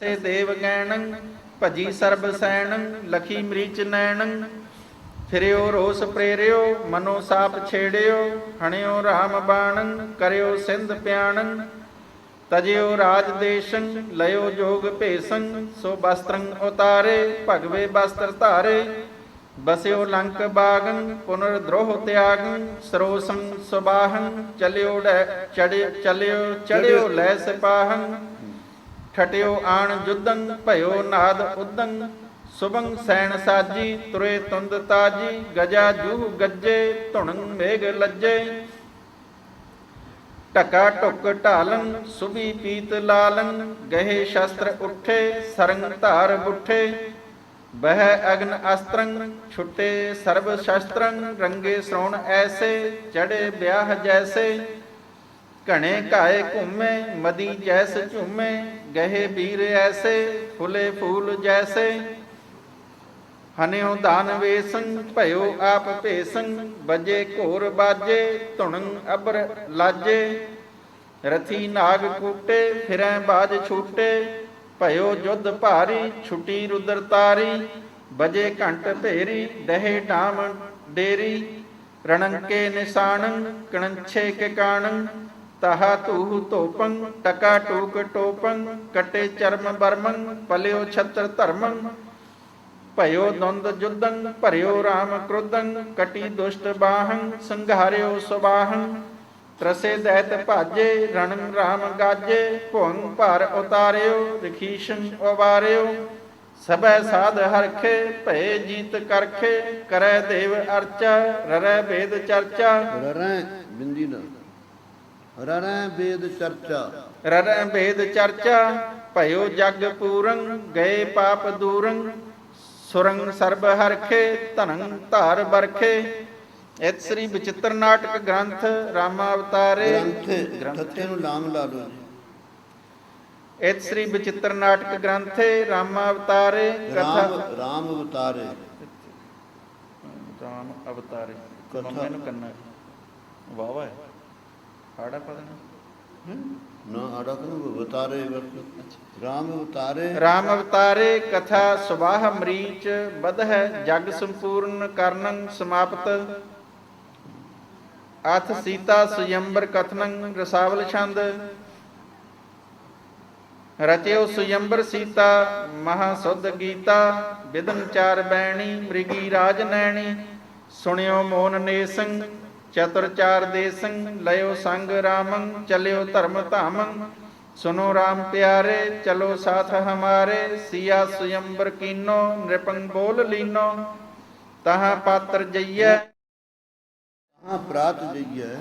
ਸੇ ਦੇਵ ਗੈਣੰ ਭਜੀ ਸਰਬ ਸੈਣੰ ਲਖੀ ਮਰੀਚ ਨੈਣੰ। ਫਿਰਿਓ ਰੋਸ ਪ੍ਰੇਰਿਓ ਮਨੋ ਸਾਪ ਛੇੜਿਓ ਹਣਿਓ ਰਾਮ ਬਾਣੰ ਕਰਿਓ ਸਿੰਧ ਪਿਆਣੰ। ਤਜਿਓ ਰਾਜ ਦੇਸ਼ੰ ਲਇਓ ਜੋਗ ਭੇਸੰ ਸੋ ਬਸਤਰੰ ਉਤਾਰੇ ਭਗਵੇ ਬਸਤਰ ਧਾਰੇ। ਬਸਿਓ ਲੰਕ ਬਾਗੰ ਪੁਨਰ ਦ੍ਰੋਹ ਤਿਆਗੰ ਸਰੋਸੰ ਸੁਬਾਹੰ ਚਲਿਓ ਡੈ ਚੜਿਓ ਚਲਿਓ ਚੜਿਓ ਲੈ ਸਿਪਾਹੰ ਠਟਿਓ ਆਣ ਜੁਦੰ ਭਇਓ ਨਾਦ ਉਦੰ ਸੁਬੰ ਸੈਣ ਸਾਜੀ ਤੁਰੇ ਤੁੰਦ ਤਾਜੀ, ਗਜਾ ਜੂਹ ਗੱਜੇ, ਧੁਣੰ ਮੇਘ ਲੱਜੇ। ਟਕਾ ਟੁਕ ਢਾਲੰ ਸੁਬੀ ਪੀਤ ਲਾਲੰ, ਗਹਿ ਸ਼ਸਤਰ ਉੱਠੇ, ਸਰੰਗ ਧਾਰ ਬੁੱਠੇ। ਬਹਿ ਅਗਨ ਅਸਤਰੰ, ਛੁੱਟੇ ਸਰਬ ਸ਼ਸਤਰੰ, ਰੰਗੇ ਸ੍ਰੋਣ ਐਸੇ ਚੜੇ ਵਿਆਹ ਜੈਸੇ। ਘਣੇ ਘਾਏ ਘੁੰਮੇ, ਮਦੀ ਜੈਸ ਝੂਮੇ, ਗਹੇ ਵੀਰ ਐਸੇ, ਫੁਲੇ ਫੂਲ ਜੈਸੇ। ਹਨਿਓ ਦਾਨ ਵੇਸੰ ਭਇਓ ਆਪ ਭੇਸੰ ਬਜੇ ਘੋਰ ਬਾਜੇ, ਧੁਣੰ ਅਬਰ ਲਾਜੇ। ਰਥੀ ਨਾਗ ਕੂਟੇ, ਫਿਰੈ ਬਾਜ ਛੂਟੇ, ਭਇਓ ਜੁਧ ਭਾਰੀ, ਛੁਟੀ ਰੁਦਰ ਤਾਰੀ। ਬਜੇ ਘੰਟ ਭੇਰੀ, ਦਹੇ ਢਾਮ ਡੇਰੀ। ਰਣੰਕੇ ਨਿਸ਼ਾਨੰ ਕਣਛੇ ਕੇ ਕਾਣੰ ਤਹਾ ਤੂਹ ਤੋਪੰ, ਟਕਾ ਟੂਕ ਟੋਪੰ, ਕਟੇ ਚਰਮ ਬਰਮੰ, ਪਲਿਓ ਛਤਰ ਧਰਮੰ। ਭਇਓ ਦੰਦ ਜੁਦੰ, ਭਰਿਓ ਰਾਮ ਕ੍ਰੋਧੰ, ਕਟੀ ਦੁਸ਼ਟ ਬਾਹੰ, ਸੰਘਾਰਿਓ ਸੁਬਾਹੰ। ਤਰਸੇ ਦੈਤ ਭਾਜੇ, ਰਣੰ ਰਾਮ ਗਾਜੇ ਭੁੰਗ ਭਰ ਉਤਾਰਿਓ ਰਖੀਸ਼ਨ ਉਬਾਰਿਓ ਸਭੈ ਸਾਧ ਹਰਖੇ, ਭਏ ਜੀਤ ਕਰਖੇ, ਕਰੈ ਦੇਵ ਅਰਚਾ, ਰਰੈ ਵੇਦ ਚਰਚਾ। ਰਰੈ ਬਿੰਦੀ ਨਾ ਰਰੈ ਵੇਦ ਚਰਚਾ। ਰਰੈ ਵੇਦ ਚਰਚਾ ਭਇਓ ਜਗ ਪੂਰੰ ਗਏ ਪਾਪ ਦੂਰੰ ਸੁਰੰਗ ਸਰਬ ਹਰਖੇ ਧਨੰ ਧਾਰ ਬਰਖੇ। ਇਤ ਸ੍ਰੀ ਬਚਿੱਤਰ ਨਾਟਕ ਗ੍ਰੰਥ ਰਾਮਾ ਅਵਤਾਰੇ। ਗ੍ਰੰਥ ਠੱਤੇ ਨੂੰ ਲਾਮ ਲਾ ਲਓ ਇਤ ਸ੍ਰੀ ਬਚਿੱਤਰ ਨਾਟਕ ਗ੍ਰੰਥੇ ਰਾਮਾ ਅਵਤਾਰੇ ਰਾਮ ਕਥਾ ਰਾਮ ਅਵਤਾਰੇ। ਰਾਮ ਅਵਤਾਰੇ। ਕਥਾ। ਮੰਮੇ ਨੂੰ ਕੰਨਾ ਵਾਵਾ ਹੈ ਹਾੜਾ ਪਦਨਾ ਨਾ ਆੜਾ ਕਨੂੰ ਅਵਤਾਰੇ ਵਰਤ ਰਾਮ ਅਵਤਾਰੇ ਰਾਮ ਅਵਤਾਰੇ ਕਥਾ ਸੁਬਾਹ ਮਰੀਚ ਬਧ ਹੈ ਜਗ ਸੰਪੂਰਨ ਕਰਨੰ ਸਮਾਪਤ। ਅਥ ਸੀਤਾ ਸੁਯੰਬਰ ਕਥਨੰ ਰਸਾਵਲ ਛੰਦ। ਰਚਿਓ ਸੁਯੰਬਰ ਸੀਤਾ ਮਹਾ ਸੁਧ ਗੀਤਾ ਵਿਦਨ ਚਾਰ ਬੈਣੀ ਮ੍ਰਿਗੀ ਰਾਜ ਨੈਣੀ। ਸੁਣਿਓ ਮੋਨ ਨੇਸੰ ਚਤੁਰ ਚਾਰ ਦੇਸੰ ਲਇਓ ਸੰਗ ਰਾਮੰ ਚਲਿਓ ਧਰਮ ਧਾਮੰ। ਸੁਨੋ ਰਾਮ ਪਿਆਰੇ ਚਲੋ ਸਾਥ ਹਮਾਰੇ ਸੀਆ ਸੁਯੰਬਰ ਕੀਨੋ ਨ੍ਰਿਪੰ ਬੋਲ ਲੀਨੋ। ਤਹਾਂ ਪਾਤਰ ਜਈਐ। ਹਾਂ ਪ੍ਰਾਤ ਜਈਐ।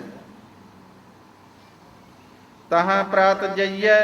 ਤਹਾਂ ਪ੍ਰਾਤ ਜਈਐ।